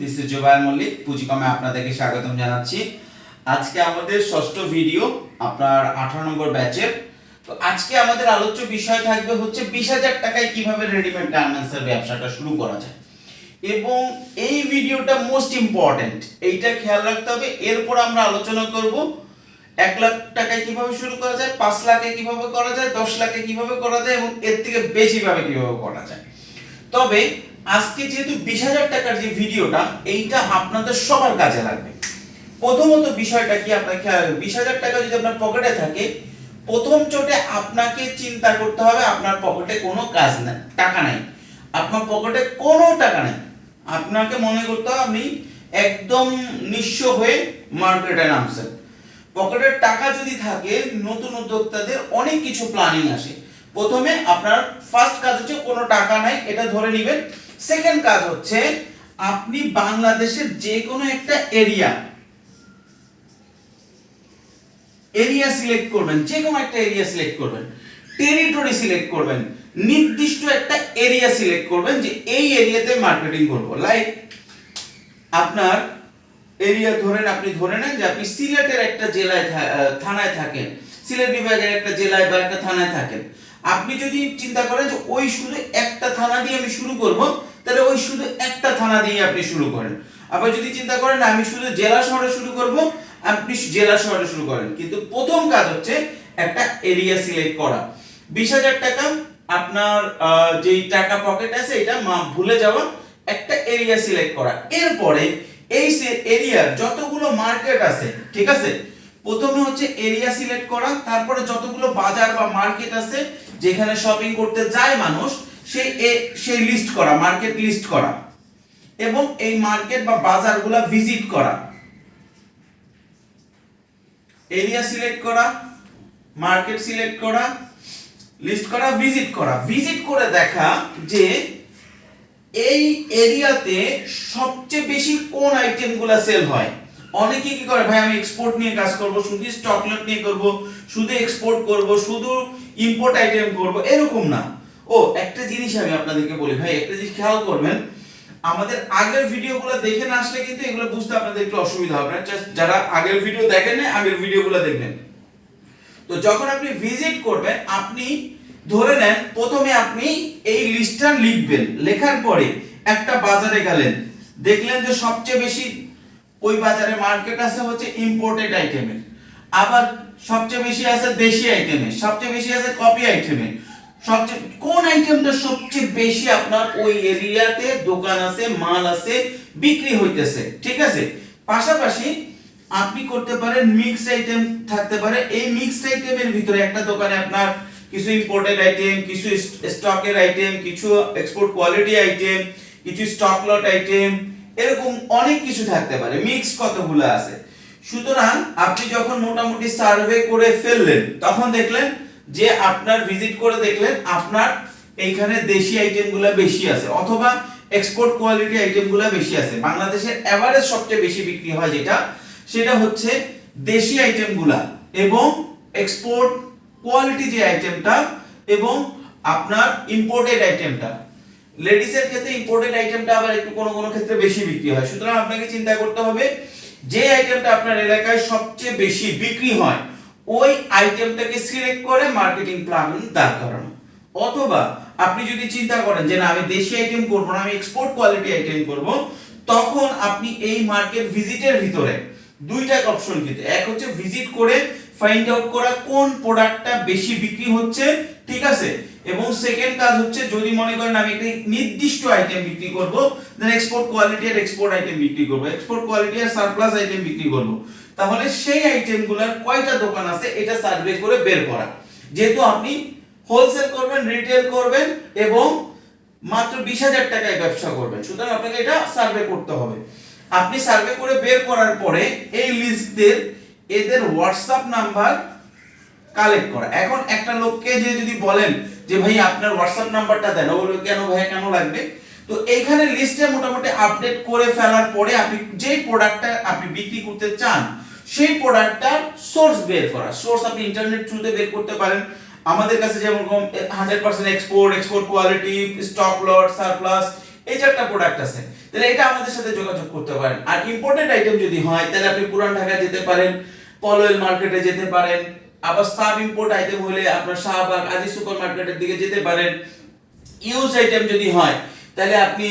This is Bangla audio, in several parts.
দিস ইজ জুবাইর মল্লিক, পুঁজিকমে আপনাদেরকে স্বাগতম জানাচ্ছি। আজকে আমাদের ষষ্ঠ ভিডিও, আপনার আঠারো নম্বর ব্যাচের। তো আজকে আমাদের আলোচ্য বিষয় থাকবে হচ্ছে বিশ হাজার টাকায় কীভাবে রেডিমেড গার্মেন্টসের ব্যবসাটা শুরু করা যায়। এবং এই ভিডিওটা মোস্ট ইম্পর্ট্যান্ট এইটা খেয়াল রাখতে হবে। এরপর আমরা আলোচনা করব এক লাখ টাকায় কীভাবে শুরু করা যায়, পাঁচ লাখে কীভাবে করা যায়, দশ লাখে কীভাবে করা যায়, এবং এর থেকে বেশি ভাবে কীভাবে করা যায়। তবে আজকে যেহেতু বিশ হাজার টাকার যে ভিডিওটা, এইটা আপনাদের সবার কাজে লাগবে। প্রথমত বিষয়টা কি আপনার খেয়াল বিশ হাজার টাকা যদি আপনার পকেটে থাকে, প্রথম চোটে আপনাকে চিন্তা করতে হবে, আপনার পকেটে কোনো কাজ নাই টাকা নাই। আপনার পকেটে কোনো টাকা নাই। আপনাকে মনে করতে হবে আপনি একদম নিঃস্ব হয়ে মার্কেটে নামছেন পকেটের টাকা যদি থাকে, নতুন উদ্যোক্তাদের অনেক কিছু প্ল্যানিং আসে। প্রথমে আপনার ফার্স্ট কাজ হচ্ছে, কোনো টাকা নাই, এটা ধরে নেবেন। সেকেন্ড কাজ হচ্ছে, আপনি বাংলাদেশের যে কোনো একটা এরিয়া এরিয়া সিলেক্ট করবেন যে কোনো একটা এরিয়া সিলেক্ট করবেন টেরিটরি সিলেক্ট করবেন, নির্দিষ্ট একটা এরিয়া সিলেক্ট করবেন যে এই এরিয়াতে মার্কেটিং করব। লাইক আপনার এরিয়া ধরেন, আপনি ধরে নেন যে আপনি সিলেটের একটা জেলায় থানায় থাকেন, সিলেট বিভাগের একটা জেলায় বা একটা থানায় থাকেন। আপনি যদি চিন্তা করেন যে ওই শুধু একটা থানা দিয়ে আমি শুরু করব তাহলে ওই শুধু একটা থানা দিয়ে আপনি শুরু করেন। আবার যদি চিন্তা করেন আমি শুধু জেলা শহরে শুরু করব, আপনি জেলা শহরে শুরু করেন। কিন্তু প্রথম কাজ হচ্ছে একটা এরিয়া সিলেক্ট করা। বিশ হাজার টাকা আপনার যেই টাকা পকেট আছে, এটা মা- ভুলে যাওয়া, একটা এরিয়া সিলেক্ট করা। এরপরে এই এরিয়ার যতগুলো মার্কেট আছে, ঠিক আছে? প্রথমে হচ্ছে এরিয়া সিলেক্ট করা, তারপরে যতগুলো বাজার বা মার্কেট আছে, যেখানে শপিং করতে যায় মানুষ সেই সেই লিস্ট করা মার্কেট লিস্ট করা। এবং এই মার্কেট বা বাজারগুলো ভিজিট করা। এরিয়া সিলেক্ট করা মার্কেট সিলেক্ট করা লিস্ট করা ভিজিট করা। ভিজিট করে দেখা যে এই এরিয়াতে সবচেয়ে বেশি কোন আইটেমগুলো সেল হয়? অনেকে কি করে, ভাই, আমি এক্সপোর্ট নিয়ে কাজ করব, শুধু স্টকলেট নিয়ে করব, শুধু এক্সপোর্ট করব, শুধু ইম্পোর্ট আইটেম করব। এরকম না। ও, একটা জিনিস আমি আপনাদেরকে বলি, ভাই, একটা জিনিস খেয়াল করবেন, আমাদের আগের ভিডিওগুলো দেখে না আসলে কিন্তু এগুলো বুঝতে আপনাদের একটু অসুবিধা হবে Just যারা আগের ভিডিও দেখেন না আগের ভিডিওগুলো দেখবেন। তো যখন আপনি ভিজিট করবেন, আপনি ধরে নেন, প্রথমে আপনি এই লিস্টটা লিখবেন, লেখার পরে একটা বাজারে গেলেন, দেখলেন যে সবচেয়ে বেশি ওই বাজারে মার্কেট আছে হচ্ছে ইম্পোর্টেড আইটেমের আবার সবচেয়ে বেশি আছে দেশি আইটেমের সবচেয়ে বেশি আছে কপি আইটেমের সবচেয়ে কোন আইটেমটা সবচেয়ে বেশি আপনার ওই এরিয়াতে দোকান আছে, মাল আছে, বিক্রি হইতেছে? ঠিক আছে? পাশাপাশি আপনি করতে পারেন মিক্সড আইটেম থাকতে পারে। এই মিক্সড আইটেমের ভিতরে একটা দোকানে আপনার কিছু ইম্পোর্টেড আইটেম কিছু স্টকের আইটেম কিছু এক্সপোর্ট কোয়ালিটি আইটেম কিছু স্টক লট আইটেম এরকম অনেক কিছু থাকতে পারে। মিক্স কতগুলো আছে? সুতরাং আপনি যখন মোটামুটি সার্ভে করে ফেললেন, তখন দেখলেন যে আপনার ভিজিট করে দেখলেন, আপনার এইখানে দেশি আইটেমগুলো বেশি আছে, অথবা এক্সপোর্ট কোয়ালিটি আইটেমগুলো বেশি আছে। বাংলাদেশের এভারেজ সবচেয়ে বেশি বিক্রি হয় যেটা, সেটা হচ্ছে দেশি আইটেমগুলা এবং এক্সপোর্ট কোয়ালিটি যে আইটেমটা এবং আপনার ইম্পোর্টেড আইটেমটা লেডিসের ক্ষেত্রে ইম্পোর্টেড আইটেমটা আবার একটু কোনো কোনো ক্ষেত্রে বেশি বিক্রি হয়। সুতরাং আপনাকে চিন্তা করতে হবে, যে আইটেমটা আপনার এলাকায় সবচেয়ে বেশি বিক্রি হয় ওই আইটেমটাকে সিলেক্ট করে মার্কেটিং প্ল্যান দাঁড় করানো। অথবা আপনি যদি চিন্তা করেন যে না, আমি দেশি আইটেম করব না, আমি এক্সপোর্ট কোয়ালিটি আইটেম করব, তখন আপনি এই মার্কেট ভিজিটের ভিতরে দুইটা অপশন কিন্তু। এক হচ্ছে ভিজিট করে ফাইন্ড আউট করা কোন প্রোডাক্টটা বেশি বিক্রি হচ্ছে, ঠিক আছে? এবং সেকেন্ড কাজ হচ্ছে যদি মনে করেন আমি একটা নির্দিষ্ট আইটেম বিক্রি করব দেন এক্সপোর্ট কোয়ালিটি আর এক্সপোর্ট আইটেম বিক্রি করব। এক্সপোর্ট কোয়ালিটি আর সারপ্লাস আইটেম বিক্রি করব। তাহলে সেই আইটেমগুলোর কয়টা দোকান আছে এটা সার্ভে করে বের করা। যেহেতু আপনি হোলসেল করবেন রিটেল করবেন এবং মাত্র বিশ হাজার টাকায় ব্যবসা করবেন। সুতরাং আপনাকে এটা সার্ভে করতে হবে। আপনি সার্ভে করে বের করার পরে এই লিস্টদের, এদের হোয়াটসঅ্যাপ নাম্বার কালেক্ট করা। এখন একটা লোককে যে যদি বলেন যে, ভাই, আপনার হোয়াটসঅ্যাপ নাম্বারটা দেন। ও বলবে, কেন ভাই কেন লাগবে? তো এইখানে লিস্টে মোটামুটি আপডেট করে ফেলার পরে আপনি যেই প্রোডাক্টটা আপনি বিক্রি করতে চান সেই প্রোডাক্টটার সোর্স বের করা। সোর্স আপনি ইন্টারনেট থ্রুতে বের করতে পারেন। আমাদের কাছে যেমন hundred percent export export quality stock lot surplus এই একটা প্রোডাক্ট আছে। তাহলে এটা আমাদের সাথে যোগাযোগ করতে পারেন। আর ইম্পর্টেন্ট আইটেম যদি হয়, তাহলে আপনি পুরান ঢাকা যেতে পারেন পলওয়েল মার্কেটে যেতে পারেন, আবার সাব ইম্পোর্ট আইটেম হলে আপনার শাহবাগ, আদি সুপার মার্কেটের দিকে যেতে পারেন। ইউজ আইটেম যদি হয়, তাহলে আপনি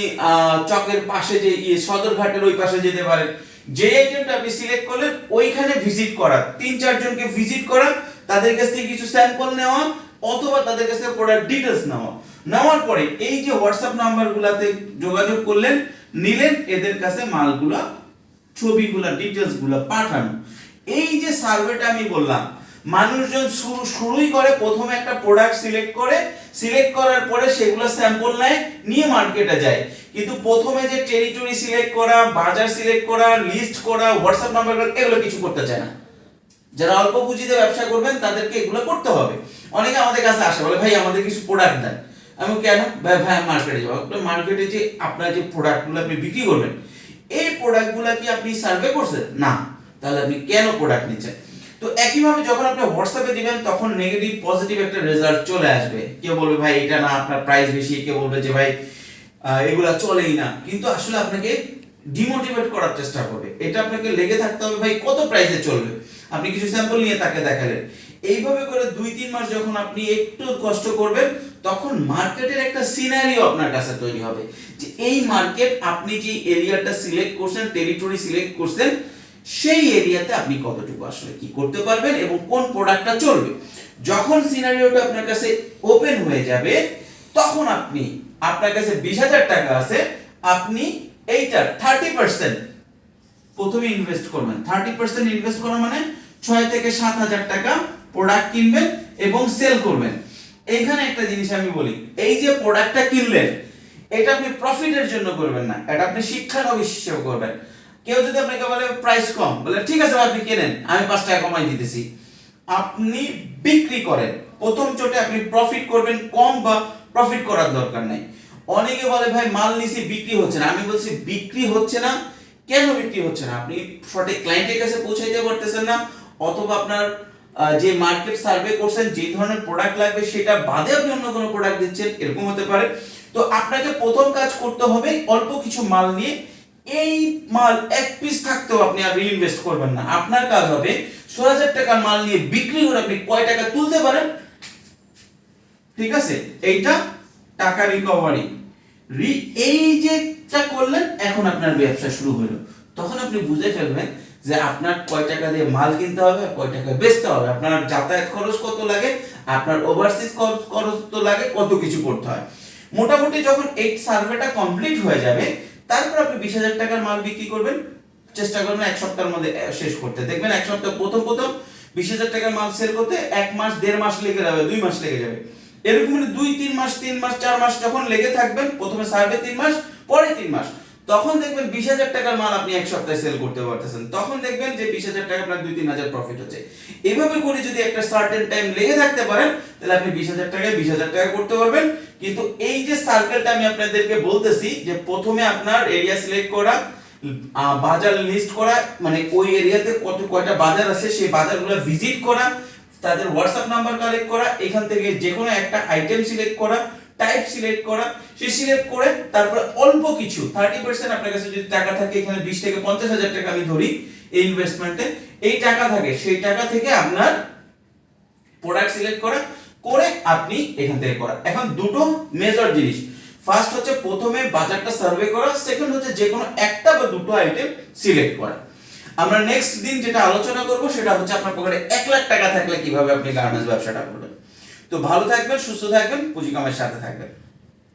চকের পাশে যে ইয়ে সদরঘাটের ওই পাশে যেতে পারেন। যে এজেন্ট আপনি সিলেক্ট করলেন, ওইখানে ভিজিট করা। তিন, চারজনকে ভিজিট করা, তাদের কাছ থেকে কিছু স্যাম্পল নেওয়া, অথবা তাদের কাছ থেকে প্রোডাক্ট ডিটেলস নেওয়া। নেওয়ার পরে এই যে হোয়াটসঅ্যাপ নাম্বারগুলোতে যোগাযোগ করলেন, নিলেন, এদের কাছে মালগুলা, ছবিগুলা ডিটেলসগুলো পাঠান পাঠানো। এই যে সার্ভেটা আমি বললাম মানুষজন শুরু শুরুই করে প্রথমে একটা প্রোডাক্ট সিলেক্ট করে সিলেক্ট করার পরে সেগুলো স্যাম্পল নেয়, নিয়ে মার্কেটে যায়। কিন্তু প্রথমে যে টেরিটরি সিলেক্ট করা, বাজার সিলেক্ট করা লিস্ট করা হোয়াটসঅ্যাপ নাম্বার এগুলো কিছু করতে চায় না। যারা অল্প পুঁজিতে ব্যবসা করবেন, তাদেরকে এগুলো করতে হবে। অনেকে আমাদের কাছে আসে, বলে, ভাই, আমাদের কিছু প্রোডাক্ট দেন। আমি কেন? ভাই ভাই মার্কেটে যাব। আপনার মার্কেটে যে আপনার যে প্রোডাক্টগুলো আপনি বিক্রি করবেন, এই প্রোডাক্টগুলো কি আপনি সার্ভে করছেন? না। তাহলে আপনি কেন প্রোডাক্ট নিচ্ছেন? তো একইভাবে যখন আপনি হোয়াটসঅ্যাপে দিবেন, তখন নেগেটিভ পজিটিভ একটা রেজাল্ট চলে আসবে। কেউ বলবে, ভাই, এটা না, আপনার প্রাইস বেশি। কেউ বলবে যে, ভাই এগুলা চলেই না। কিন্তু আসলে আপনাকে ডিমোটিভেট করার চেষ্টা করবে। এটা আপনাকে লেগে থাকতে হবে, ভাই, কত প্রাইসে চলবে? আপনি কিছু স্যাম্পল নিয়ে তাকে দেখালেন। এইভাবে করে দুই, তিন মাস যখন আপনি একটু কষ্ট করবেন, তখন মার্কেটের একটা সিনারিও আপনার কাছে তৈরি হবে। যে, এই মার্কেট আপনি যে এরিয়াটা সিলেক্ট করছেন টেরিটরি সিলেক্ট করছেন সেই এরিয়াতে আপনি কতটুকু আসলে কি করতে পারবেন এবং কোন প্রোডাক্টটা চলবে? যখন সিনারিওটা আপনার কাছে ওপেন হয়ে যাবে, তখন আপনি, আপনার কাছে বিশ হাজার টাকা আছে, আপনি এইটার থার্টি পার্সেন্ট প্রথমে ইনভেস্ট করবেন থার্টি পার্সেন্ট ইনভেস্ট করা মানে ছয় থেকে সাত হাজার টাকা প্রোডাক্ট কিনবেন এবং সেল করবেন। এইখানে একটা জিনিস আমি বলি, এই যে প্রোডাক্টটা কিনলেন, এটা আপনি প্রফিটের জন্য করবেন না, এটা আপনি শিক্ষানবিশ হিসেবে করবেন। কেউ যদি আপনাকে বলে প্রাইস কম, বলে ঠিক আছে আপনি কেনেন? আমি পাঁচ টাকা কমাই দিতেছি। আপনি বিক্রি করেন। প্রথম চোটে আপনি প্রফিট করবেন কম বা প্রফিট করার দরকার নাই। অনেকে বলে, ভাই, মাল নিছি, বিক্রি হচ্ছে না। আমি বলছি, বিক্রি হচ্ছে না? কেন বিক্রি হচ্ছে না? আপনি সঠিক ক্লায়েন্টের কাছে পৌঁছাইতে পারতেছেন না। অথবা আপনার যে মার্কেট সার্ভে করছেন, যে ধরনের প্রোডাক্ট লাগবে, সেটা বাদে আপনি অন্য কোনো প্রোডাক্ট দিচ্ছেন, এরকম হতে পারে। তো আপনাকে প্রথম কাজ করতে হবে অল্প কিছু মাল নিয়ে এই মাল এক পিস থাকতেও আপনি আর ইনভেস্ট করবেন না। আপনার কাজ হবে ছ হাজার টাকার মাল নিয়ে বিক্রি করে আপনি কয় টাকা তুলতে পারেন? ঠিক আছে? এইটা টাকা রিকভারি এই যেটা করলেন, এখন আপনার ব্যবসা শুরু হলো। তখন আপনি বুঝে ফেলবেন যে আপনার কয় টাকা দিয়ে মাল কিনতে হবে কয় টাকা বেচতে হবে। আপনার যাতায়াত খরচ কত লাগে, আপনার ওভারসিজ খরচ কত লাগে, কত কিছু করতে হয়। মোটামুটি যখন এই সার্ভেটা কমপ্লিট হয়ে যাবে তারপর আপনি বিশ হাজার টাকার মাল বিক্রি করবেন, চেষ্টা করবেন এক সপ্তাহের মধ্যে শেষ করতে। দেখবেন এক সপ্তাহ প্রথম প্রথম বিশ হাজার টাকার মাল সেল করতে এক মাস, দেড় মাস লেগে যাবে, দুই মাস লেগে যাবে। এরকম দুই, তিন মাস তিন মাস, চার মাস যখন লেগে থাকবেন, প্রথমে সার্ভে তিন মাস, পরে তিন মাস। তখন দেখবেন বিশ হাজার টাকার মাল আপনি এক সপ্তাহে সেল করতে পারতেছেন। তখন দেখবেন যে বিশ হাজার টাকা আপনার দুই তিন হাজার প্রফিট হচ্ছে। এভাবে করে যদি একটা সার্টেন টাইম লেগে থাকতে পারেন, তাহলে আপনি বিশ হাজার টাকায় বিশ হাজার টাকা করতে পারবেন। কিন্তু এই যে সার্কেলটা আমি আপনাদেরকে বলতেছি, যে প্রথমে আপনার এরিয়া সিলেক্ট করা বাজার লিস্ট করা মানে ওই এরিয়াতে কত কয়টা বাজার আছে, সেই বাজারগুলো ভিজিট করা, তাদের হোয়াটসঅ্যাপ নাম্বার কালেক্ট করা, এখান থেকে যে কোনো একটা আইটেম সিলেক্ট করা টাইপ সিলেক্ট করা, সে সিলেক্ট করে তারপরে অল্প কিছু থার্টি পার্সেন্ট আপনার কাছে যদি টাকা থাকে, এখানে বিশ থেকে পঞ্চাশ হাজার টাকা আমি ধরি এই ইনভেস্টমেন্টে এই টাকা থাকে, সেই টাকা থেকে আপনার প্রোডাক্ট সিলেক্ট করা, করে আপনি এখান থেকে করা। এখন দুটো মেজর জিনিস। ফার্স্ট হচ্ছে প্রথমে বাজারটা সার্ভে করা সেকেন্ড হচ্ছে যে কোনো একটা বা দুটো আইটেম সিলেক্ট করা। আমরা নেক্সট দিন যেটা আলোচনা করব, সেটা হচ্ছে আপনার পকেটে এক লাখ টাকা থাকলে কীভাবে আপনি গার্মেন্টস ব্যবসাটা করবেন। তো ভালো থাকবেন সুস্থ থাকবেন পুঁজি কামের সাথে থাকবেন।